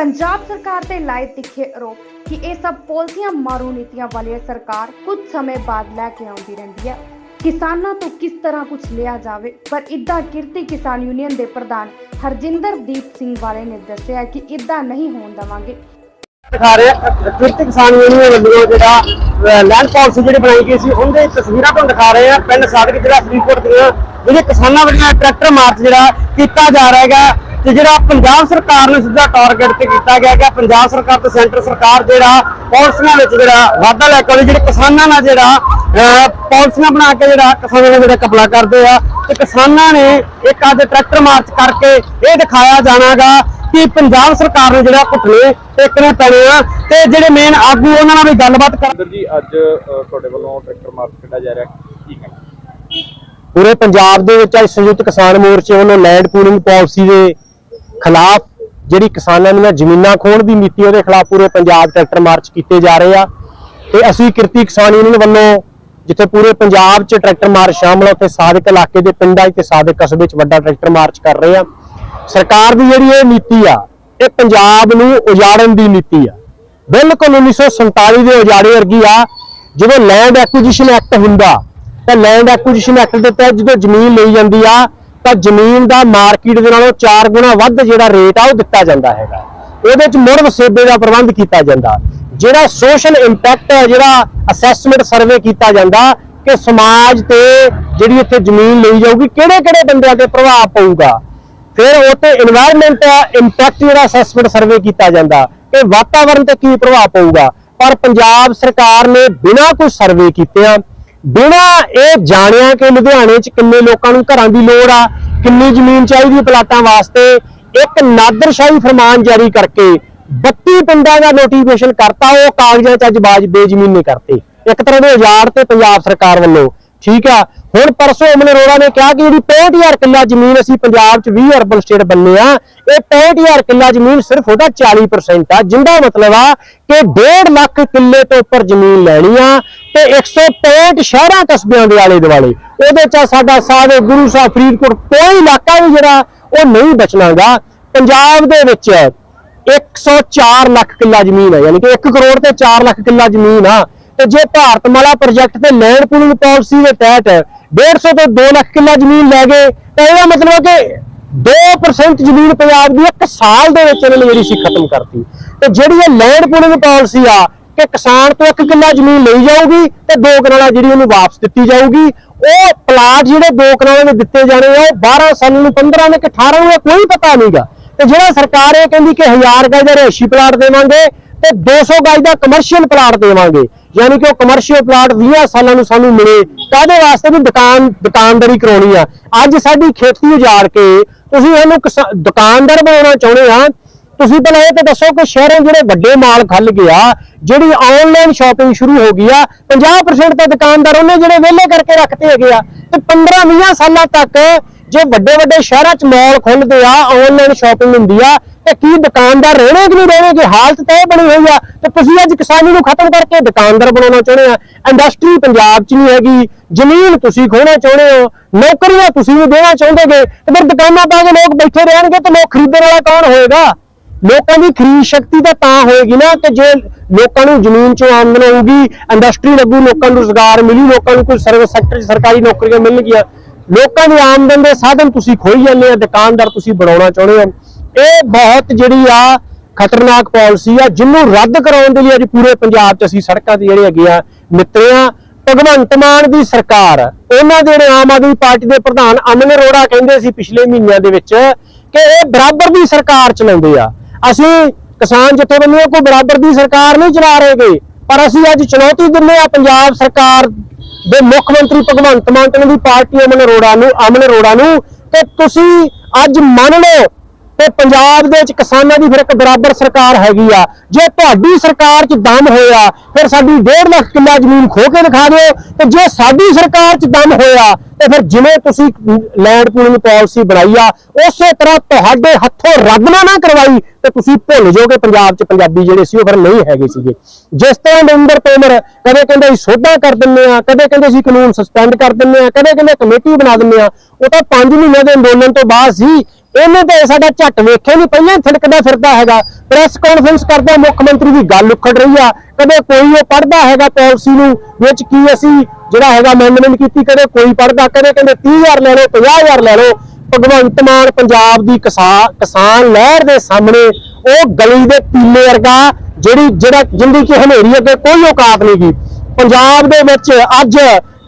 ਪੰਜਾਬ ਸਰਕਾਰ ਤੇ ਲਾਏ ਤਿੱਖੇ ਆਰੋਪ ਕਿ ਇਹ ਸਭ ਪਾਲਿਸੀਆਂ ਮਾਰੂ ਨੀਤੀਆਂ ਵਾਲੀ ਸਰਕਾਰ ਕੁਝ ਸਮੇਂ ਬਾਅਦ ਲੈ ਕੇ ਆਉਂਦੀ ਰਹਿੰਦੀ ਹੈ। ਕਿਸਾਨਾਂ ਤੋਂ ਕਿਸ ਤਰ੍ਹਾਂ ਕੁਝ ਲਿਆ ਜਾਵੇ? ਪਰ ਇਦਾਂ ਕਿਰਤੀ ਕਿਸਾਨ ਯੂਨੀਅਨ ਦੇ ਪ੍ਰਧਾਨ ਹਰਜਿੰਦਰਦੀਪ ਸਿੰਘ ਵਾਲੇ ਨੇ ਦੱਸਿਆ ਕਿ ਇਦਾਂ ਨਹੀਂ ਹੋਣ ਦੇਵਾਂਗੇ। ਦਿਖਾ ਰਹੇ ਕਿਰਤੀ ਕਿਸਾਨ ਯੂਨੀਅਨ ਵੱਲੋਂ ਜਿਹੜਾ ਲੈਂਡ ਪਾਲਿਸੀ ਜਿਹੜੀ ਬਣਾਈ ਗਈ ਸੀ, ਉਹਦੇ ਤਸਵੀਰਾਂ ਤੁਹਾਨੂੰ ਦਿਖਾ ਰਹੇ ਆ। ਪਿੰਡ ਸਾਦਕ ਜਿਹੜਾ ਫਰੀਦਕੋਟ ਦੀਆਂ ਜਿਹੜੇ ਕਿਸਾਨਾਂ ਵੱਲੋਂ ਟਰੈਕਟਰ ਮਾਰਚ ਜਿਹੜਾ ਕੀਤਾ ਜਾ ਰਿਹਾ ਹੈਗਾ ਤੇ ਜਿਹੜਾ ਪੰਜਾਬ ਸਰਕਾਰ ਨੂੰ ਸਿੱਧਾ ਟਾਰਗੇਟ ਤੇ ਕੀਤਾ ਗਿਆ ਹੈਗਾ ਪੰਜਾਬ ਸਰਕਾਰ ਤੇ ਸੈਂਟਰ ਸਰਕਾਰ ਜਿਹੜਾ ਪਾਲਿਸੀਆਂ ਵਿੱਚ ਜਿਹੜਾ ਵਾਧਾ ਲੈ ਕੇ ਜਿਹੜੇ ਕਿਸਾਨਾਂ ਨਾਲ ਜਿਹੜਾ ਪਾਲਿਸੀਆਂ ਬਣਾ ਕੇ ਜਿਹੜਾ ਕਿਸਾਨਾਂ ਨਾਲ ਜਿਹੜਾ ਕਪਲਾ ਕਰਦੇ ਆ ਤੇ ਕਿਸਾਨਾਂ ਨੇ ਇੱਕ ਅੱਜ ਟਰੈਕਟਰ ਮਾਰਚ ਕਰਕੇ ਇਹ ਦਿਖਾਇਆ ਜਾਣਾਗਾ ਕਿ ਪੰਜਾਬ ਸਰਕਾਰ ਨੂੰ ਜਿਹੜਾ ਘੁੱਟਣੇ ਟੇਕਣੇ ਪੈਣੇ ਆ ਤੇ ਜਿਹੜੇ ਮੇਨ ਆਗੂ ਉਹਨਾਂ ਨਾਲ ਵੀ ਗੱਲਬਾਤ ਕਰ ਅੰਦਰ ਜੀ ਅੱਜ ਤੁਹਾਡੇ ਵੱਲੋਂ ਟਰੈਕਟਰ ਮਾਰਚ ਕੱਢਿਆ ਜਾ ਰਿਹਾ ਕੀ ਕਹਿਣਾ? ਪੂਰੇ ਪੰਜਾਬ ਦੇ ਵਿੱਚ ਅੱਜ ਸੰਯੁਕਤ ਕਿਸਾਨ ਮੋਰਚੇ ਵੱਲੋਂ ਲੈਂਡ ਪੂਲਿੰਗ ਪਾਲਿਸੀ ਦੇ ਖਿਲਾਫ ਜਿਹੜੀ ਕਿਸਾਨਾਂ ਦੀਆਂ ਜ਼ਮੀਨਾਂ ਖੋਣ ਦੀ ਨੀਤੀ ਉਹਦੇ ਖਿਲਾਫ ਪੂਰੇ ਪੰਜਾਬ ਟਰੈਕਟਰ ਮਾਰਚ ਕੀਤੇ ਜਾ ਰਹੇ ਆ। ਤੇ ਅਸੀਂ ਕਿਰਤੀ ਕਿਸਾਨ ਯੂਨੀਅਨ ਵੱਲੋਂ ਜਿੱਥੇ ਪੂਰੇ ਪੰਜਾਬ 'ਚ ਟਰੈਕਟਰ ਮਾਰਚ ਸ਼ਾਮਲ ਆ, ਉੱਥੇ ਸਾਦਕ ਇਲਾਕੇ ਦੇ ਪਿੰਡਾਂ 'ਚ ਤੇ ਸਾਦਕ ਕਸਬੇ 'ਚ ਵੱਡਾ ਟਰੈਕਟਰ ਮਾਰਚ ਕਰ ਰਹੇ ਆ। ਸਰਕਾਰ ਦੀ ਜਿਹੜੀ ਇਹ ਨੀਤੀ ਆ, ਇਹ ਪੰਜਾਬ ਨੂੰ ਉਜਾੜਨ ਦੀ ਨੀਤੀ ਆ। ਬਿਲਕੁਲ 1947 ਦੇ ਉਜਾੜੇ ਵਰਗੀ ਆ, ਜਦੋਂ ਲੈਂਡ ਐਕੁਜੀਸ਼ਨ ਐਕਟ ਹੁੰਦਾ, ਤਾਂ ਲੈਂਡ ਐਕੁਜੀਸ਼ਨ ਐਕਟ ਦੇ ਤਹਿਤ ਜਦੋਂ ਜ਼ਮੀਨ ਲਈ ਜਾਂਦੀ ਆ ਤਾਂ ਜ਼ਮੀਨ ਦਾ ਮਾਰਕੀਟ ਦੇ ਨਾਲੋਂ ਚਾਰ ਗੁਣਾ ਵੱਧ ਜਿਹੜਾ ਰੇਟ ਆ ਉਹ ਦਿੱਤਾ ਜਾਂਦਾ ਹੈਗਾ। ਉਹਦੇ 'ਚ ਮੁੜ ਵਸੇਬੇ ਦਾ ਪ੍ਰਬੰਧ ਕੀਤਾ ਜਾਂਦਾ। ਜਿਹੜਾ ਸੋਸ਼ਲ ਇੰਪੈਕਟ ਹੈ, ਜਿਹੜਾ ਅਸੈਸਮੈਂਟ ਸਰਵੇ ਕੀਤਾ ਜਾਂਦਾ ਕਿ ਸਮਾਜ ਤੇ ਜਿਹੜੀ ਇੱਥੇ ਜ਼ਮੀਨ ਲਈ ਜਾਊਗੀ ਕਿਹੜੇ ਕਿਹੜੇ ਬੰਦਿਆਂ ਤੇ ਪ੍ਰਭਾਵ ਪਊਗਾ। ਫਿਰ ਉਹ ਤੇ ਦਾ ਇੰਪੈਕਟ ਜਿਹੜਾ ਅਸੈਸਮੈਂਟ ਸਰਵੇ ਕੀਤਾ ਜਾਂਦਾ। ਕਿ ਵਾਤਾਵਰਣ ਤੇ ਕੀ ਪ੍ਰਭਾਵ ਪਊਗਾ? ਪਰ ਪੰਜਾਬ ਸਰਕਾਰ ਨੇ ਬਿਨਾਂ ਕੋਈ ਸਰਵੇ ਕੀਤੇ ਆ ਬਿਨਾਂ ਇਹ ਜਾਣਿਆ ਕਿ ਲੁਧਿਆਣੇ 'ਚ ਕਿੰਨੇ ਲੋਕਾਂ ਨੂੰ ਘਰਾਂ ਦੀ ਲੋੜ ਆ, ਕਿੰਨੀ ਜ਼ਮੀਨ ਚਾਹੀਦੀ ਪਲਾਟਾਂ ਵਾਸਤੇ, ਇੱਕ ਨਾਦਰਸ਼ਾਹੀ ਫਰਮਾਨ ਜਾਰੀ ਕਰਕੇ 32 ਪਿੰਡਾਂ ਦਾ ਨੋਟੀਫਿਕੇਸ਼ਨ ਕਰਤਾ, ਉਹ ਕਾਗਜ਼ਾਂ 'ਚ ਅੱਜ ਬਾਜ ਬੇਜ਼ਮੀਨੇ ਕਰਤੇ। ਇੱਕ ਤਰ੍ਹਾਂ ਦੇ ਉਜਾੜ ਤੇ ਪੰਜਾਬ ਸਰਕਾਰ ਵੱਲੋਂ, ਠੀਕ ਆ? ਹੁਣ ਪਰਸੋਂ ਅਮਨ ਅਰੋੜਾ ਨੇ ਕਿਹਾ ਕਿ ਜਿਹੜੀ 65000 ਕਿੱਲਾ ਜ਼ਮੀਨ ਅਸੀਂ ਪੰਜਾਬ 'ਚ 20 ਅਰਬਨ ਸਟੇਟ ਬੰਨੇ ਆ, ਇਹ 65000 ਕਿੱਲਾ ਜ਼ਮੀਨ ਸਿਰਫ ਉਹਦਾ 40% ਆ, ਜਿੰਦਾ ਮਤਲਬ ਆ ਕਿ 1.5 ਲੱਖ ਕਿੱਲੇ ਤੋਂ ਉੱਪਰ ਜ਼ਮੀਨ ਲੈਣੀ ਆ ਤੇ 165 ਸ਼ਹਿਰਾਂ ਕਸਬਿਆਂ ਦੇ ਆਲੇ ਦੁਆਲੇ। ਉਹਦੇ 'ਚ ਸਾਡਾ ਸਾਹਿਬ ਗੁਰੂ ਸਾਹਿਬ ਫਰੀਦਕੋਟ ਕੋਈ ਇਲਾਕਾ ਵੀ ਜਿਹੜਾ, ਉਹ ਨਹੀਂ ਬਚਣਾਗਾ। ਪੰਜਾਬ ਦੇ ਵਿੱਚ 104 ਲੱਖ ਕਿੱਲਾ ਜ਼ਮੀਨ ਹੈ ਯਾਨੀ ਕਿ 1 ਕਰੋੜ ਤੇ 4 ਲੱਖ ਕਿੱਲਾ ਜ਼ਮੀਨ ਆ। ਤੇ ਜੇ ਭਾਰਤਮਾਲਾ ਪ੍ਰੋਜੈਕਟ ਤੇ ਲੈਂਡ ਪੂਲਿੰਗ ਪਾਲਿਸੀ ਦੇ ਤਹਿਤ 150 ਤੋਂ 2 ਲੱਖ ਕਿੱਲਾ ਜ਼ਮੀਨ ਲੈ ਗਏ, ਤਾਂ ਇਹਦਾ ਮਤਲਬ ਹੈ ਕਿ 2% ਜ਼ਮੀਨ ਪੰਜਾਬ ਦੀ ਇੱਕ ਸਾਲ ਦੇ ਵਿੱਚ ਇਹਨਾਂ ਨੇ ਜਿਹੜੀ ਸੀ ਖਤਮ ਕਰਤੀ। ਤੇ ਜਿਹੜੀ ਇਹ ਲੈਂਡ ਪੂਲਿੰਗ ਪਾਲਿਸੀ ਆ ਕਿ ਕਿਸਾਨ ਤੋਂ ਇੱਕ ਕਿੱਲਾ ਜ਼ਮੀਨ ਲਈ ਜਾਊਗੀ ਤੇ ਦੋ ਕਨਾਲਾਂ ਜਿਹੜੀ ਉਹਨੂੰ ਵਾਪਸ ਦਿੱਤੀ ਜਾਊਗੀ। ਉਹ ਪਲਾਟ ਜਿਹੜੇ ਦੋ ਕਨਾਲਾਂ ਦੇ ਦਿੱਤੇ ਜਾਣੇ ਆ 12 ਸਾਲ ਨੂੰ 15 ਨੇ ਕਿ 18 ਨੂੰ ਕੋਈ ਪਤਾ ਨਹੀਂਗਾ। ਤੇ ਜਿਹੜਾ ਸਰਕਾਰ ਇਹ ਕਹਿੰਦੀ ਕਿ 1000 ਗਜ ਦਾ ਰੇਸ਼ੀ ਪਲਾਟ ਦੇਵਾਂਗੇ ਤੇ 200 ਗਜ ਦਾ ਕਮਰਸ਼ੀਅਲ ਪਲਾਟ ਦੇਵਾਂਗੇ। ਯਾਨੀ ਕਿ ਉਹ ਕਮਰਸ਼ੀਅਲ ਪਲਾਟ 20 ਸਾਲਾਂ ਨੂੰ ਸਾਨੂੰ ਮਿਲੇ ਕਾਹਦੇ ਵਾਸਤੇ ਵੀ ਦੁਕਾਨ, ਦੁਕਾਨਦਾਰੀ ਕਰਾਉਣੀ ਆ। ਅੱਜ ਸਾਡੀ ਖੇਤੀ ਉਜਾੜ ਕੇ ਤੁਸੀਂ ਇਹਨੂੰ ਕਿਸਾ- ਦੁਕਾਨਦਾਰ ਬਣਾਉਣਾ ਚਾਹੁੰਦੇ ਆ ਤੁਸੀਂ ਪਹਿਲਾਂ ਇਹ ਤਾਂ ਦੱਸੋ ਕਿ ਸ਼ਹਿਰਾਂ ਜਿਹੜੇ ਵੱਡੇ ਮਾਲ ਖੱਲ ਗਿਆ, ਜਿਹੜੀ ਆਨਲਾਈਨ ਸ਼ਾਪਿੰਗ ਸ਼ੁਰੂ ਹੋ ਗਈ ਆ 50% ਤਾਂ ਦੁਕਾਨਦਾਰ ਉਹਨੇ ਜਿਹੜੇ ਵਿਹਲੇ ਕਰਕੇ ਰੱਖਤੇ ਹੈਗੇ ਆ। ਤੇ 15-20 ਸਾਲਾਂ ਤੱਕ ਜੇ ਵੱਡੇ ਵੱਡੇ ਸ਼ਹਿਰਾਂ 'ਚ ਮਾਲ ਖੁੱਲਦੇ ਆ ਆਨਲਾਈਨ ਸ਼ਾਪਿੰਗ ਹੁੰਦੀ ਆ, ਤੇ ਕੀ ਦੁਕਾਨਦਾਰ ਰਹਿਣੇ ਕਿ ਨਹੀਂ ਰਹਿਣਗੇ ਹਾਲਤ ਤਾਂ ਇਹ ਬਣੀ ਹੋਈ ਆ, ਤੇ ਤੁਸੀਂ ਅੱਜ ਕਿਸਾਨੀ ਨੂੰ ਖਤਮ ਕਰਕੇ ਦੁਕਾਨਦਾਰ ਬਣਾਉਣਾ ਚਾਹੁੰਦੇ ਆ। ਇੰਡਸਟਰੀ ਪੰਜਾਬ 'ਚ ਨਹੀਂ ਹੈਗੀ, ਜ਼ਮੀਨ ਤੁਸੀਂ ਖੋਣਾ ਚਾਹੁੰਦੇ ਹੋ, ਨੌਕਰੀਆਂ ਤੁਸੀਂ ਵੀ ਦੇਣਾ ਚਾਹੁੰਦੇਗੇ ਤੇ ਫਿਰ ਦੁਕਾਨਾਂ ਪਾ ਕੇ ਲੋਕ ਬੈਠੇ ਰਹਿਣਗੇ, ਤੇ ਲੋਕ ਖਰੀਦਣ ਵਾਲਾ ਕੌਣ ਹੋਏਗਾ? ਲੋਕਾਂ ਦੀ ਖਰੀਦ ਸ਼ਕਤੀ ਤਾਂ ਤਾਂ ਹੋਏਗੀ ਨਾ ਕਿ ਜੇ ਲੋਕਾਂ ਨੂੰ ਜ਼ਮੀਨ 'ਚੋਂ ਆਮਦਨ ਆਊਗੀ ਇੰਡਸਟਰੀ ਲੱਗੂ, ਲੋਕਾਂ ਨੂੰ ਰੁਜ਼ਗਾਰ ਮਿਲੂ, ਲੋਕਾਂ ਨੂੰ ਕੋਈ ਸਰਵਿਸ ਸੈਕਟਰ 'ਚ ਸਰਕਾਰੀ ਨੌਕਰੀਆਂ ਮਿਲਣਗੀਆਂ, ਲੋਕਾਂ ਦੀ ਆਮਦਨ ਦੇ ਸਾਧਨ ਤੁਸੀਂ ਖੋਈ ਜਾਂਦੇ ਆ ਦੁਕਾਨਦਾਰ ਤੁਸੀਂ ਬਣਾਉਣਾ ਚਾਹੁੰਦੇ ਹੋ। ਇਹ ਬਹੁਤ ਜਿਹੜੀ ਆ ਖਤਰਨਾਕ ਪਾਲਿਸੀ ਆ, ਜਿਹਨੂੰ ਰੱਦ ਕਰਾਉਣ ਦੇ ਲਈ ਅੱਜ ਪੂਰੇ ਪੰਜਾਬ 'ਚ ਅਸੀਂ ਸੜਕਾਂ ਤੇ ਜਿਹੜੇ ਹੈਗੇ ਆ, ਮਿੱਤਰੇ ਆ, ਭਗਵੰਤ ਮਾਨ ਦੀ ਸਰਕਾਰ, ਉਹਨਾਂ ਦੇ ਜਿਹੜੇ ਆਮ ਆਦਮੀ ਪਾਰਟੀ ਦੇ ਪ੍ਰਧਾਨ ਅਮਨ ਅਰੋੜਾ ਕਹਿੰਦੇ ਸੀ ਪਿਛਲੇ ਮਹੀਨਿਆਂ ਦੇ ਵਿੱਚ ਕਿ ਇਹ ਬਰਾਬਰ ਦੀ ਸਰਕਾਰ ਚਲਾਉਂਦੇ ਆ। ਅਸੀਂ ਕਿਸਾਨ ਜਥੇਬੰਦੀਆਂ ਕੋਈ ਬਰਾਬਰ ਦੀ ਸਰਕਾਰ ਨਹੀਂ ਚਲਾ ਰਹੇਗੇ ਪਰ ਅਸੀਂ ਅੱਜ ਚੁਣੌਤੀ ਦਿੰਦੇ ਆ ਪੰਜਾਬ ਸਰਕਾਰ ਦੇ ਮੁੱਖ ਮੰਤਰੀ ਭਗਵੰਤ ਮਾਨ ਦੀ ਪਾਰਟੀ ਅਮਨ ਅਰੋੜਾ ਨੂੰ ਅਮਨ ਅਰੋੜਾ ਨੂੰ, ਤੇ ਤੁਸੀਂ ਅੱਜ ਮੰਨ ਲਓ ਤੇ ਪੰਜਾਬ ਦੇ ਵਿੱਚ ਕਿਸਾਨਾਂ ਦੀ ਫਿਰ ਇੱਕ ਬਰਾਬਰ ਸਰਕਾਰ ਹੈਗੀ ਆ। ਜੇ ਤੁਹਾਡੀ ਸਰਕਾਰ 'ਚ ਦਮ ਹੋਇਆ, ਫਿਰ ਸਾਡੀ 1.5 ਲੱਖ ਕਿੱਲਾ ਜ਼ਮੀਨ ਖੋ ਕੇ ਦਿਖਾ ਦਿਓ। ਤੇ ਜੇ ਸਾਡੀ ਸਰਕਾਰ 'ਚ ਦਮ ਹੋਇਆ, ਤੇ ਫਿਰ ਜਿਵੇਂ ਤੁਸੀਂ ਲੈਂਡ ਪੂਲਿੰਗ ਪਾਲਿਸੀ ਬਣਾਈ ਆ, ਉਸੇ ਤਰ੍ਹਾਂ ਤੁਹਾਡੇ ਹੱਥੋਂ ਰੱਦ ਨਾ ਨਾ ਕਰਵਾਈ, ਤੇ ਤੁਸੀਂ ਭੁੱਲ ਜਾਓਗੇ ਪੰਜਾਬ 'ਚ ਪੰਜਾਬੀ ਜਿਹੜੇ ਸੀ, ਉਹ ਫਿਰ ਨਹੀਂ ਹੈਗੇ ਸੀਗੇ। ਜਿਸ ਤਰ੍ਹਾਂ ਨਰਿੰਦਰ ਤੋਮਰ ਕਦੇ ਕਹਿੰਦੇ ਅਸੀਂ ਸੋਧਾ ਕਰ ਦਿੰਦੇ ਆ ਕਦੇ ਕਹਿੰਦੇ ਅਸੀਂ ਕਾਨੂੰਨ ਸਸਪੈਂਡ ਕਰ ਦਿੰਦੇ ਆ ਕਦੇ ਕਹਿੰਦੇ ਕਮੇਟੀ ਬਣਾ ਦਿੰਦੇ ਆ ਉਹ ਤਾਂ 5 ਮਹੀਨਿਆਂ ਦੇ ਅੰਦੋਲਨ ਤੋਂ ਬਾਅਦ ਸੀ। ਇਹਨੇ ਤਾਂ ਸਾਡਾ ਝੱਟ ਵੇਖਿਆ ਨਹੀਂ ਪਹਿਲਾਂ ਹੀ ਥੜਕਦਾ ਫਿਰਦਾ ਹੈਗਾ। ਪ੍ਰੈਸ ਕਾਨਫਰੰਸ ਕਰਦਾ, ਮੁੱਖ ਮੰਤਰੀ ਦੀ ਗੱਲ ਉਖੜ ਰਹੀ ਆ। ਕਦੇ ਕੋਈ ਉਹ ਪੜਦਾ ਹੈਗਾ ਪਾਲਿਸੀ ਨੂੰ, ਵਿੱਚ ਕੀ ਅਸੀਂ ਜਿਹੜਾ ਹੈਗਾ ਅਮੈਂਡਮੈਂਟ ਕੀਤੀ, ਕਦੇ ਕੋਈ ਪੜਦਾ ਕਦੇ ਕਹਿੰਦੇ 30000 ਲੈ ਲਓ 50000 ਲੈ ਲਓ। ਭਗਵੰਤ ਮਾਨ ਪੰਜਾਬ ਦੀ ਕਿਸਾਨ ਕਿਸਾਨ ਲਹਿਰ ਦੇ ਸਾਹਮਣੇ ਉਹ ਗਲੀ ਦੇ ਪੀਲੇ ਵਰਗਾ ਜਿਹੜੀ, ਜਿਹੜਾ, ਜਿੰਦੀ ਕੀ ਹਨੇਰੀ ਅੱਗੇ ਕੋਈ ਔਕਾਤ ਨਹੀਂ ਗੀ। ਪੰਜਾਬ ਦੇ ਵਿੱਚ ਅੱਜ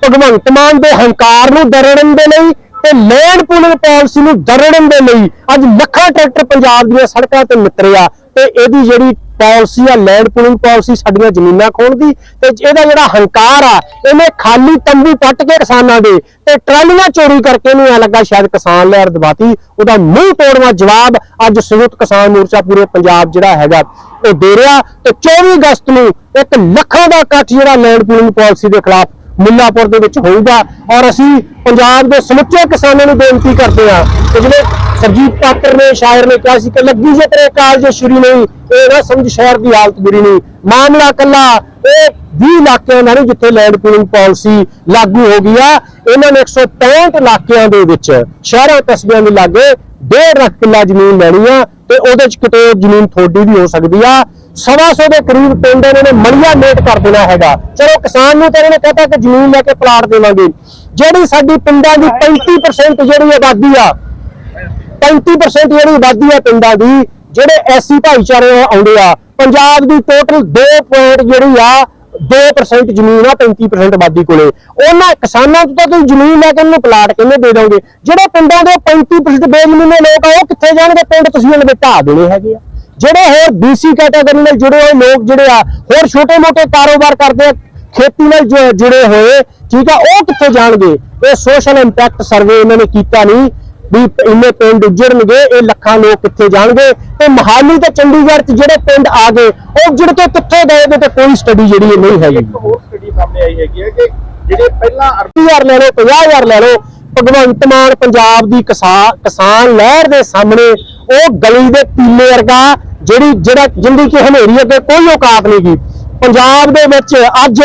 ਭਗਵੰਤ ਮਾਨ ਦੇ ਹੰਕਾਰ ਨੂੰ ਡਰਨ ਦੇ ਲਈ ਤੇ ਲੈਂਡ ਪੂਲਿੰਗ ਪਾਲਿਸੀ ਨੂੰ ਦਰੜਨ ਦੇ ਲਈ ਅੱਜ ਲੱਖਾਂ ਟਰੈਕਟਰ ਪੰਜਾਬ ਦੀਆਂ ਸੜਕਾਂ ਤੇ ਮਿੱਤਰਿਆ ਤੇ ਇਹਦੀ ਜਿਹੜੀ ਪਾਲਿਸੀ ਆ ਲੈਂਡ ਪੂਲਿੰਗ ਪਾਲਿਸੀ ਸਾਡੀਆਂ ਜ਼ਮੀਨਾਂ ਖੋਣ ਦੀ ਤੇ ਇਹਦਾ ਜਿਹੜਾ ਹੰਕਾਰ ਆ, ਇਹਨੇ ਖਾਲੀ ਤੰਬੂ ਪੱਟ ਕੇ ਕਿਸਾਨਾਂ ਦੇ ਤੇ ਟਰਾਲੀਆਂ ਚੋਰੀ ਕਰਕੇ ਇਹਨੂੰ ਐ ਲੱਗਾ ਸ਼ਾਇਦ ਕਿਸਾਨ ਲਹਿਰ ਦਬਾਤੀ, ਉਹਦਾ ਮੂੰਹ ਤੋੜਵਾ ਜਵਾਬ ਅੱਜ ਸੰਯੁਕਤ ਕਿਸਾਨ ਮੋਰਚਾ ਪੂਰੇ ਪੰਜਾਬ ਜਿਹੜਾ ਹੈਗਾ, ਉਹ ਦੇ ਰਿਹਾ ਤੇ 24 ਅਗਸਤ ਨੂੰ ਇੱਕ ਲੱਖਾਂ ਦਾ ਇਕੱਠ ਜਿਹੜਾ ਲੈਂਡ ਪੂਲਿੰਗ ਪਾਲਿਸੀ ਦੇ ਖਿਲਾਫ ਮੁੱਲਾਪੁਰ ਦੇ ਵਿੱਚ ਹੋਊਗਾ। ਔਰ ਅਸੀਂ ਪੰਜਾਬ ਦੇ ਸਮੁੱਚੇ ਕਿਸਾਨਾਂ ਨੂੰ ਬੇਨਤੀ ਕਰਦੇ ਹਾਂ ਕਿ ਜਿਹੜੇ ਸਰਜੀਤ ਪਾਤਰ ਨੇ, ਸ਼ਾਇਰ ਨੇ ਕਿਹਾ ਸੀ ਕਿ ਲੱਗੀ ਜੇ ਤੇਰੇ ਕਾਲਜ ਸ਼ੁਰੀ ਨਹੀਂ, ਇਹ ਨਾ ਸਮਝ ਸ਼ਹਿਰ ਦੀ ਹਾਲਤ ਬੁਰੀ ਨਹੀਂ। ਮਾਮਲਾ ਕੱਲਾ ਇਹ 20 ਇਲਾਕਿਆਂ ਦਾ ਨਹੀਂ ਜਿੱਥੇ ਲੈਂਡ ਪੂਲਿੰਗ ਪਾਲਿਸੀ ਲਾਗੂ ਹੋ ਗਈ ਆ। ਇਹਨਾਂ ਨੇ 165 ਇਲਾਕਿਆਂ ਦੇ ਵਿੱਚ ਸ਼ਹਿਰਾਂ ਕਸਬਿਆਂ ਦੇ ਲਾਗੇ 1.5 ਲੱਖ ਕਿੱਲਾ ਜ਼ਮੀਨ ਲੈਣੀ ਆ ਤੇ ਉਹਦੇ ਚ ਕਿਤੇ ਜ਼ਮੀਨ ਥੋੜੀ ਵੀ ਹੋ ਸਕਦੀ ਆ। ਸਵਾ ਸੌ ਦੇ ਕਰੀਬ ਪਿੰਡ ਇਹਨਾਂ ਨੇ ਮਲੀਆ ਮੇਟ ਕਰ ਦੇਣਾ ਹੈਗਾ। ਚਲੋ ਕਿਸਾਨ ਨੂੰ ਤਾਂ ਇਹਨਾਂ ਨੇ ਕਹਤਾ ਕਿ ਜ਼ਮੀਨ ਲੈ ਕੇ ਪਲਾਟ ਦੇਵਾਂਗੇ। ਜਿਹੜੀ ਸਾਡੀ ਪਿੰਡਾਂ ਦੀ 35% ਜਿਹੜੀ ਆਬਾਦੀ ਆ 35% ਜਿਹੜੀ ਆਬਾਦੀ ਆ ਪਿੰਡਾਂ ਦੀ, ਜਿਹੜੇ ਐਸੀ ਭਾਈਚਾਰੇ ਆਉਂਦੇ ਆ, ਪੰਜਾਬ ਦੀ ਟੋਟਲ 2 ਪੁਆਇੰਟ ਜਿਹੜੀ ਆ 2% ਜ਼ਮੀਨ ਆ 35% ਆਬਾਦੀ ਕੋਲੇ। ਉਹਨਾਂ ਕਿਸਾਨਾਂ ਤੋਂ ਤਾਂ ਤੁਸੀਂ ਜ਼ਮੀਨ ਲੈ ਕੇ ਉਹਨੂੰ ਪਲਾਟ ਕਿਵੇਂ ਦੇ ਦੋਗੇ? ਜਿਹੜੇ ਪਿੰਡਾਂ ਦੇ 35% ਬੇਜ਼ਮੀਨੇ ਲੋਕ ਆ, ਉਹ ਕਿੱਥੇ ਜਾਣਗੇ? ਪਿੰਡ ਤੁਸੀਂ ਉਹਨਾਂ ਦੇ ਢਾਹ ਦੇਣੇ ਹੈਗੇ ਆ। ਜਿਹੜੇ ਹੋਰ BC ਕੈਟਾਗਰੀ ਨਾਲ ਜੁੜੇ ਹੋਏ ਲੋਕ ਜਿਹੜੇ ਆ, ਹੋਰ ਛੋਟੇ-ਮੋਟੇ ਕਾਰੋਬਾਰ ਕਰਦੇ ਆ, ਖੇਤੀ ਨਾਲ ਜੁੜੇ ਹੋਏ, ਠੀਕ ਆ, ਉਹ ਕਿੱਥੇ ਜਾਣਗੇ? ਇਹ ਸੋਸ਼ਲ ਇੰਪੈਕਟ ਸਰਵੇ ਇਹਨਾਂ ਨੇ ਕੀਤਾ ਨਹੀਂ। ਵੀ ਇੰਨੇ ਪਿੰਡ ਉੱਜੜਨਗੇ, ਇਹ ਲੱਖਾਂ ਲੋਕ ਕਿੱਥੇ ਜਾਣਗੇ? ਤੇ ਮਹਾਲੀ ਤੇ ਚੰਡੀਗੜ੍ਹ 'ਚ ਜਿਹੜੇ ਪਿੰਡ ਆ ਗਏ, ਉਹ ਉੱਜੜ ਤੋਂ ਕਿੱਥੇ ਗਏ ਤੇ ਕੋਈ ਸਟੱਡੀ ਜਿਹੜੀ ਇਹ ਨਹੀਂ ਹੈਗੀ। ਇੱਕ ਹੋਰ ਸਟੱਡੀ ਸਾਹਮਣੇ ਆਈ ਹੈਗੀ ਹੈ ਕਿ ਜਿਹੜੇ ਪਹਿਲਾਂ ਅਰਬ 20000 ਲੈ ਲਓ 50000 ਲੈ ਲਓ ਭਗਵੰਤ ਮਾਨ ਪੰਜਾਬ ਦੀ ਕਿਸਾਨ ਕਿਸਾਨ ਲਹਿਰ ਦੇ ਸਾਹਮਣੇ ਉਹ ਗਲੀ ਦੇ ਪੀਲੇ ਵਰਗਾ ਜਿਹੜੀ, ਜਿਹੜਾ, ਜਿੰਦੀ ਕੀ ਹਨੇਰੀ ਅੱਗੇ ਕੋਈ ਔਕਾਤ ਨਹੀਂ ਗੀ ਪੰਜਾਬ ਦੇ ਵਿੱਚ ਅੱਜ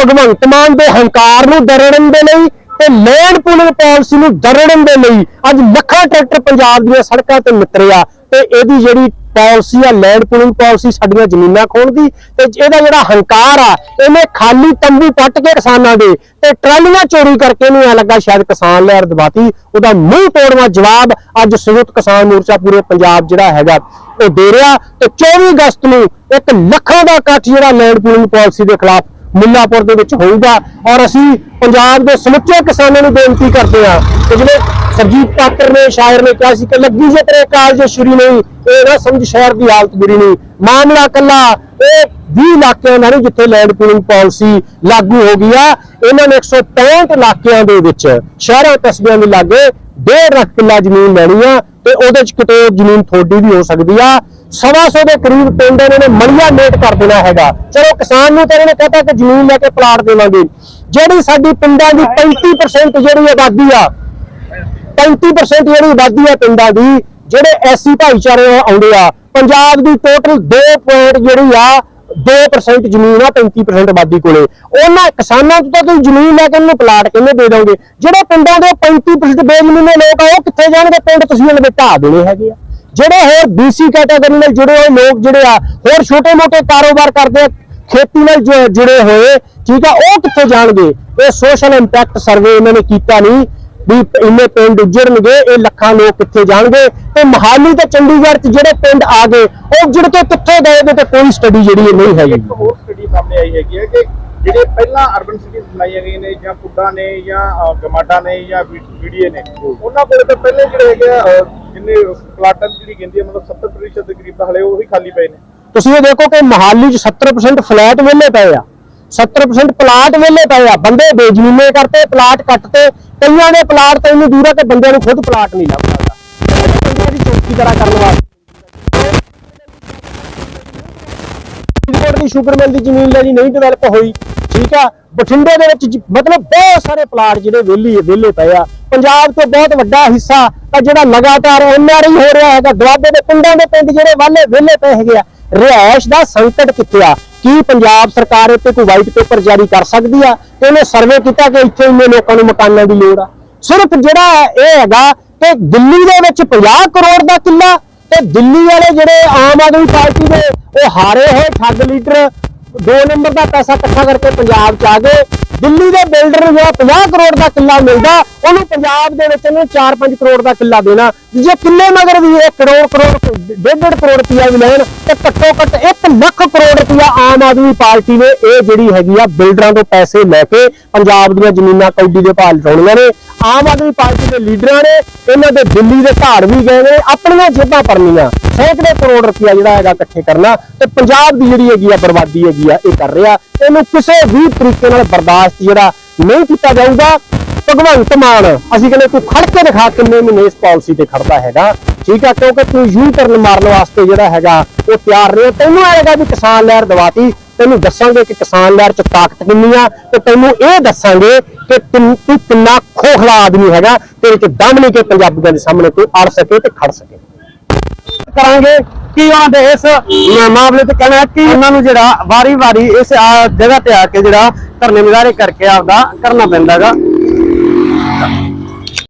ਭਗਵੰਤ ਮਾਨ ਦੇ ਹੰਕਾਰ ਨੂੰ ਦਰੜਨ ਦੇ ਲਈ ਤੇ ਲੈਂਡ ਪੂਲਿੰਗ ਪਾਲਿਸੀ ਨੂੰ ਦਰੜਨ ਦੇ ਲਈ ਅੱਜ ਲੱਖਾਂ ਟਰੈਕਟਰ ਪੰਜਾਬ ਦੀਆਂ ਸੜਕਾਂ ਤੇ ਮਿੱਤਰਿਆ ਤੇ ਇਹਦੀ ਜਿਹੜੀ ਪਾਲਿਸੀ ਆ ਲੈਂਡ ਪੂਲਿੰਗ ਪਾਲਿਸੀ ਸਾਡੀਆਂ ਜ਼ਮੀਨਾਂ ਖੋਣ ਦੀ ਤੇ ਇਹਦਾ ਜਿਹੜਾ ਹੰਕਾਰ ਆ, ਇਹਨੇ ਖਾਲੀ ਤੰਬੂ ਪੱਟ ਕੇ ਕਿਸਾਨਾਂ ਦੇ ਤੇ ਟਰਾਲੀਆਂ ਚੋਰੀ ਕਰਕੇ ਇਹਨੂੰ ਐ ਲੱਗਾ ਸ਼ਾਇਦ ਕਿਸਾਨ ਲਹਿਰ ਦਬਾਤੀ, ਉਹਦਾ ਮੂੰਹ ਤੋੜਵਾ ਜਵਾਬ ਅੱਜ ਸੰਯੁਕਤ ਕਿਸਾਨ ਮੋਰਚਾ ਪੂਰੇ ਪੰਜਾਬ ਜਿਹੜਾ ਹੈਗਾ, ਉਹ ਦੇ ਰਿਹਾ ਤੇ 24 ਅਗਸਤ ਨੂੰ ਇੱਕ ਲੱਖਾਂ ਦਾ ਇਕੱਠ ਜਿਹੜਾ ਲੈਂਡ ਪੂਲਿੰਗ ਪਾਲਿਸੀ ਦੇ ਖਿਲਾਫ ਮੁੱਲਾਪੁਰ ਦੇ ਵਿੱਚ ਹੋਊਗਾ ਔਰ ਅਸੀਂ ਪੰਜਾਬ ਦੇ ਸਮੁੱਚੇ ਕਿਸਾਨਾਂ ਨੂੰ ਬੇਨਤੀ ਕਰਦੇ ਹਾਂ ਕਿ ਜਿਹੜੇ ਸਰਜੀਤ ਪਾਤਰ ਨੇ, ਸ਼ਾਇਰ ਨੇ ਕਿਹਾ ਸੀ ਕਿ ਲੱਗੀ ਜੇ ਤੇਰੇ ਕਾਲਜ ਸ਼ੁਰੀ ਨਹੀਂ, ਇਹ ਨਾ ਸਮਝ ਸ਼ਹਿਰ ਦੀ ਹਾਲਤ ਬੁਰੀ ਨਹੀਂ। ਮਾਮਲਾ ਕੱਲਾ, ਇਹ 20 ਇਲਾਕਿਆਂ ਦਾ ਨਹੀਂ ਜਿੱਥੇ ਲੈਂਡ ਪੂਲਿੰਗ ਪਾਲਿਸੀ ਲਾਗੂ ਹੋ ਗਈ ਆ। ਇਹਨਾਂ ਨੇ 165 ਇਲਾਕਿਆਂ ਦੇ ਵਿੱਚ ਸ਼ਹਿਰਾਂ ਕਸਬਿਆਂ ਦੇ ਲਾਗੇ 1.5 ਲੱਖ ਕਿੱਲਾ ਜ਼ਮੀਨ ਲੈਣੀ ਆ ਤੇ ਉਹਦੇ ਚ ਕਿਤੇ ਜ਼ਮੀਨ ਥੋੜੀ ਵੀ ਹੋ ਸਕਦੀ ਆ। ਸਵਾ ਸੌ ਦੇ ਕਰੀਬ ਪਿੰਡ ਇਹਨਾਂ ਨੇ ਮਲੀਆ ਨੇਟ ਕਰ ਦੇਣਾ ਹੈਗਾ। ਚਲੋ ਕਿਸਾਨ ਨੂੰ ਤਾਂ ਇਹਨਾਂ ਨੇ ਕਹਤਾ ਕਿ ਜ਼ਮੀਨ ਲੈ ਕੇ ਪਲਾਟ ਦੇਵਾਂਗੇ। ਜਿਹੜੀ ਸਾਡੀ ਪਿੰਡਾਂ ਦੀ 35% ਜਿਹੜੀ ਆਬਾਦੀ ਆ 35% ਜਿਹੜੀ ਆਬਾਦੀ ਆ ਪਿੰਡਾਂ ਦੀ, ਜਿਹੜੇ ਐਸੀ ਭਾਈਚਾਰੇ ਆਉਂਦੇ ਆ, ਪੰਜਾਬ ਦੀ ਟੋਟਲ 2 ਪੁਆਇੰਟ ਜਿਹੜੀ ਆ 2% ਜ਼ਮੀਨ ਆ 35% ਆਬਾਦੀ ਕੋਲੇ। ਉਹਨਾਂ ਕਿਸਾਨਾਂ ਤੋਂ ਤਾਂ ਤੁਸੀਂ ਜ਼ਮੀਨ ਲੈ ਕੇ ਉਹਨੂੰ ਪਲਾਟ ਕਿਵੇਂ ਦੇ ਦੋਗੇ? ਜਿਹੜੇ ਪਿੰਡਾਂ ਦੇ 35% ਬੇਜ਼ਮੀਨੇ ਲੋਕ ਆ, ਉਹ ਕਿੱਥੇ ਜਾਣਗੇ? ਪਿੰਡ ਤੁਸੀਂ ਉਹਨਾਂ ਦੇ ਢਾਹ ਦੇਣੇ ਹੈਗੇ ਆ। ਜਿਹੜੇ ਹੋਰ BC ਕੈਟਾਗਰੀ ਨਾਲ ਜੁੜੇ ਹੋਏ ਲੋਕ ਜਿਹੜੇ ਆ, ਹੋਰ ਛੋਟੇ-ਮੋਟੇ ਕਾਰੋਬਾਰ ਕਰਦੇ ਆ, ਖੇਤੀ ਨਾਲ ਜੁ- ਜੁੜੇ ਹੋਏ, ਠੀਕ ਆ, ਉਹ ਕਿੱਥੇ ਜਾਣਗੇ? ਇਹ ਸੋਸ਼ਲ ਇੰਪੈਕਟ ਸਰਵੇ ਇਹਨਾਂ ਨੇ ਕੀਤਾ ਨਹੀਂ। ਵੀ ਇੰਨੇ ਪਿੰਡ ਉੱਜੜਨਗੇ ਇਹ ਲੱਖਾਂ ਲੋਕ ਕਿੱਥੇ ਜਾਣਗੇ? ਤੇ ਮਹਾਲੀ ਤੇ ਚੰਡੀਗੜ੍ਹ 'ਚ ਜਿਹੜੇ ਪਿੰਡ ਆ ਗਏ ਉਹ ਉੱਜੜ ਕੇ ਕਿੱਥੇ ਗਏ ਇਹਦੇ ਤੇ ਕੋਈ ਸਟੱਡੀ ਜਿਹੜੀ ਇਹ ਨਹੀਂ ਹੈਗੀ। ਇੱਕ ਹੋਰ ਸਟੱਡੀ ਸਾਹਮਣੇ ਆਈ ਹੈਗੀ ਹੈ ਕਿ ਜਿਹੜੇ ਪਹਿਲਾਂ ਅਰਬਨ ਸਿਟੀਜ਼ ਬਣਾਈਆਂ ਗਈਆਂ ਨੇ ਜਾਂ ਪੁੱਡਾ ਨੇ ਜਾਂ ਗਮਾਡਾ ਨੇ ਜਾਂ ਵੀਡੀਏ ਨੇ ਉਹਨਾਂ ਕੋਲ ਤਾਂ ਪਹਿਲੇ ਜਿਹੜੇ ਹੈਗੇ ਆ, ਜਿੰਨੇ ਪਲਾਟਾਂ ਦੀ ਜਿਹੜੀ ਗਿਣਤੀ ਹੈ ਮਤਲਬ 70% ਦੇ ਕਰੀਬ ਤਾਂ ਹਲੇ ਉਹ ਹੀ ਖਾਲੀ ਪਏ ਨੇ। ਤੁਸੀਂ ਇਹ ਦੇਖੋ ਕਿ ਮਹਾਲੀ 'ਚ 70% ਫਲੈਟ ਵਿਹਲੇ ਪਏ ਆ। 70% ਪਲਾਟ ਵਿਹਲੇ ਪਏ ਆ। ਬੰਦੇ ਬੇਜ਼ਮੀਨੇ ਕਰਤੇ, ਪਲਾਟ ਕੱਟਤੇ। ਕਈਆਂ ਦੇ ਪਲਾਟ ਤਾਂ ਇੰਨੀ ਦੂਰ ਆ ਕਿ ਬੰਦਿਆਂ ਨੂੰ ਖੁਦ ਪਲਾਟ ਨਹੀਂ ਲੱਭ ਸਕਦਾ। ਬੰਦਿਆਂ ਦੀ ਚੌਕੀ ਤਰ੍ਹਾਂ ਕਰਨ ਵਾਸਤੇ। ਫਰੀਦਕੋਟ ਦੀ ਸ਼ੂਗਰ ਦੀ ਜ਼ਮੀਨ ਲੈ ਜੀ, ਨਹੀਂ ਡਿਵੈਲਪ ਹੋਈ, ਠੀਕ ਆ। ਬਠਿੰਡੇ ਦੇ ਵਿੱਚ ਮਤਲਬ ਬਹੁਤ ਸਾਰੇ ਪਲਾਟ ਜਿਹੜੇ ਵਿਹਲੀ ਵਿਹਲੇ ਪਏ ਆ। ਪੰਜਾਬ ਤੋਂ ਬਹੁਤ ਵੱਡਾ ਹਿੱਸਾ ਤਾਂ ਜਿਹੜਾ ਲਗਾਤਾਰ ਐਨਆਰਆਈ ਹੋ ਰਿਹਾ ਹੈਗਾ। ਦੁਆਬੇ ਦੇ ਪਿੰਡਾਂ ਦੇ ਪਿੰਡ ਜਿਹੜੇ ਵਾਲੇ ਵਿਹਲੇ ਪਏ ਹੈਗੇ ਆ। ਰਿਹਾਇਸ਼ ਦਾ ਸੰਕਟ ਕਿੱਥੇ ਆ? ਕੀ ਪੰਜਾਬ ਸਰਕਾਰ ਉੱਤੇ ਕੋਈ ਵਾਈਟ ਪੇਪਰ ਜਾਰੀ ਕਰ ਸਕਦੀ ਆ? ਤੇ ਉਹਨੇ ਸਰਵੇ ਕੀਤਾ ਕਿ ਇੱਥੇ ਇੰਨੇ ਲੋਕਾਂ ਨੂੰ ਮਕਾਨਾਂ ਦੀ ਲੋੜ ਆ। ਸਿਰਫ ਜਿਹੜਾ ਇਹ ਹੈਗਾ ਕਿ ਦਿੱਲੀ ਦੇ ਵਿੱਚ 50 ਕਰੋੜ ਦਾ ਕਿੱਲਾ ਤੇ ਦਿੱਲੀ ਵਾਲੇ ਜਿਹੜੇ ਆਮ ਆਦਮੀ ਪਾਰਟੀ ਦੇ ਉਹ ਹਾਰੇ ਹੋਏ ਠੱਗ ਲੀਡਰ ਦੋ ਨੰਬਰ ਦਾ ਪੈਸਾ ਇਕੱਠਾ ਕਰਕੇ ਪੰਜਾਬ ਚ ਆ ਗਏ। ਦਿੱਲੀ ਦੇ ਬਿਲਡਰ ਨੂੰ ਜਿਹੜਾ 50 ਕਰੋੜ ਦਾ ਕਿੱਲਾ ਮਿਲਦਾ, ਉਹਨੂੰ ਪੰਜਾਬ ਦੇ ਵਿੱਚ ਇਹਨੂੰ 4-5 ਕਰੋੜ ਦਾ ਕਿੱਲਾ ਦੇਣਾ। ਜੇ ਕਿੱਲੇ ਮਗਰ ਵੀ ਇਹ ਕਰੋੜ ਕਰੋੜ, ਡੇਢ ਡੇਢ ਕਰੋੜ ਰੁਪਇਆ ਵੀ ਲੈਣ, ਤੇ ਘੱਟੋ ਘੱਟ 1 ਲੱਖ ਕਰੋੜ ਰੁਪਇਆ ਆਮ ਆਦਮੀ ਪਾਰਟੀ ਨੇ ਇਹ ਜਿਹੜੀ ਹੈਗੀ ਆ ਬਿਲਡਰਾਂ ਤੋਂ ਪੈਸੇ ਲੈ ਕੇ ਪੰਜਾਬ ਦੀਆਂ ਜ਼ਮੀਨਾਂ ਕੌਡੀ ਦੇ ਭਾਅ ਲਟਾਉਣੀਆਂ ਨੇ। ਆਮ ਆਦਮੀ ਪਾਰਟੀ ਦੇ ਲੀਡਰਾਂ ਨੇ, ਇਹਨਾਂ ਦੇ ਦਿੱਲੀ ਦੇ ਘਾੜ ਵੀ ਗਏ ਨੇ, ਆਪਣੀਆਂ ਜੇਬਾਂ ਭਰਨੀਆਂ। ਸੈਂਕੜੇ ਕਰੋੜ ਰੁਪਇਆ ਜਿਹੜਾ ਹੈਗਾ ਇਕੱਠੇ ਕਰਨਾ, ਤੇ ਪੰਜਾਬ ਦੀ ਜਿਹੜੀ ਹੈਗੀ ਆ ਬਰਬਾਦੀ ਹੈਗੀ ਆ, ਇਹ ਕਰ ਰਿਹਾ। ਇਹਨੂੰ ਕਿਸੇ ਵੀ ਤਰੀਕੇ ਨਾਲ ਬਰਦਾਸ਼ਤ ਜਿਹੜਾ ਨਹੀਂ ਕੀਤਾ ਜਾਊਗਾ, ਭਗਵੰਤ ਮਾਨ, ਅਸੀਂ ਕਹਿੰਦੇ ਤੂੰ ਖੜ ਕੇ ਦਿਖਾ ਕਿੰਨੇ ਮਹੀਨੇ ਇਸ ਪਾਲਿਸੀ ਤੇ ਖੜਦਾ ਹੈਗਾ। ਠੀਕ ਆ, ਕਿਉਂਕਿ ਤੂੰ ਯੂ ਟਰਨ ਮਾਰਨ ਵਾਸਤੇ ਜਿਹੜਾ ਹੈਗਾ, ਉਹ ਤਿਆਰ ਰਿਹਾ ਤੈਨੂੰ ਆਏਗਾ ਵੀ ਕਿਸਾਨ ਲਹਿਰ ਦਵਾਤੀ, ਤੈਨੂੰ ਦੱਸਾਂਗੇ ਕਿ ਕਿਸਾਨ ਲਹਿਰ ਚ ਤਾਕਤ ਕਿੰਨੀ ਆ, ਤੇ ਤੈਨੂੰ ਇਹ ਦੱਸਾਂਗੇ ਕਿ ਤੂੰ ਤੂੰ ਕਿੰਨਾ ਖੋਖਲਾ ਆਦਮੀ ਹੈਗਾ, ਤੇਰੇ ਚ ਦਮ ਨਹੀਂ ਕਿ ਪੰਜਾਬੀਆਂ ਦੇ ਸਾਹਮਣੇ ਤੂੰ ਅੜ ਸਕੇ ਤੇ ਖੜ ਸਕੇ। ਕਰਾਂਗੇ ਕਿ ਉਹਨਾਂ ਦੇ ਇਸ ਮਾਮਲੇ ਤੇ ਕਹਿਣਾ ਕਿ ਉਹਨਾਂ ਨੂੰ ਜਿਹੜਾ ਵਾਰੀ-ਵਾਰੀ ਇਸ ਜਗ੍ਹਾ ਤੇ ਆ ਕੇ ਜਿਹੜਾ ਧਰਨੇ ਮੁਜ਼ਾਹਰੇ ਕਰਕੇ ਆਪਦਾ ਕਰਨਾ ਪੈਂਦਾਗਾ।